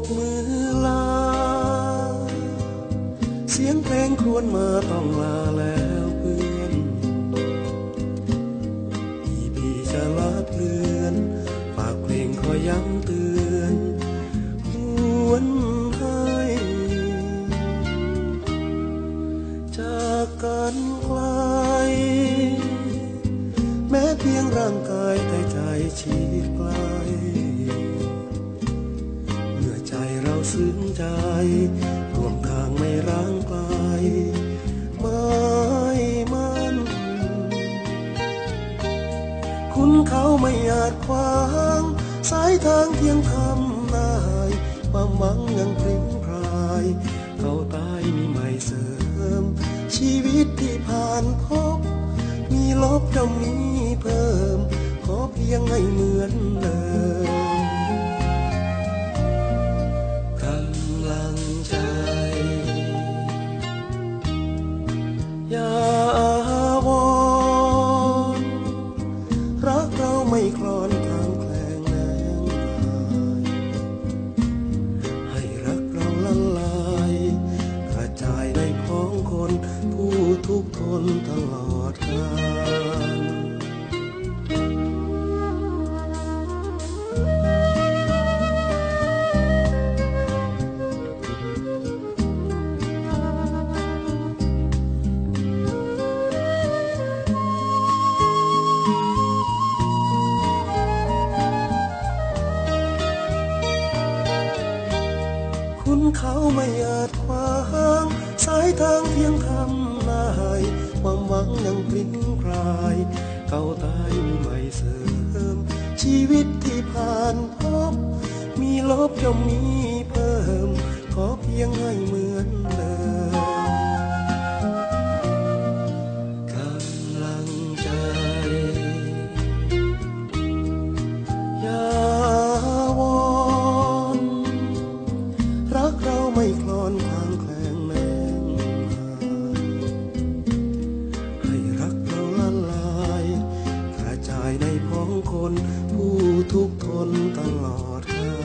กมือลา เสียงเพลงครวญมาต้องลาแล้วเพื่อนพี่พี่จะลาเพื่อนฝากเพลงคอยย้ำเตือนหวนให้จากกันไกลแม้เพียงร่างกายแต่ใจชิดไกล ซึ้งใจร่วมทางไม่ร้างไกลไม่มันคุณเขาไม่อาจขวาง สายทางเพียงทำนายความหวังยังพริ้งพราย เขาตายมีใหม่เสริม ชีวิตที่ผ่านพบ มีลบย่อมมีเพิ่ม ขอเพียงให้มือ ตลอดกาลคุณเขาไม่อาจขวางสายทางเพียงทำนาย ความหวังยังพริ้งคลาย เก่าตายมีใหม่เสริม ชีวิตที่ผ่านพบ มีลบย่อมมีเพิ่ม ขอเพียงให้เหมือนเดิม คนผู้ทุกทนตลอดกาล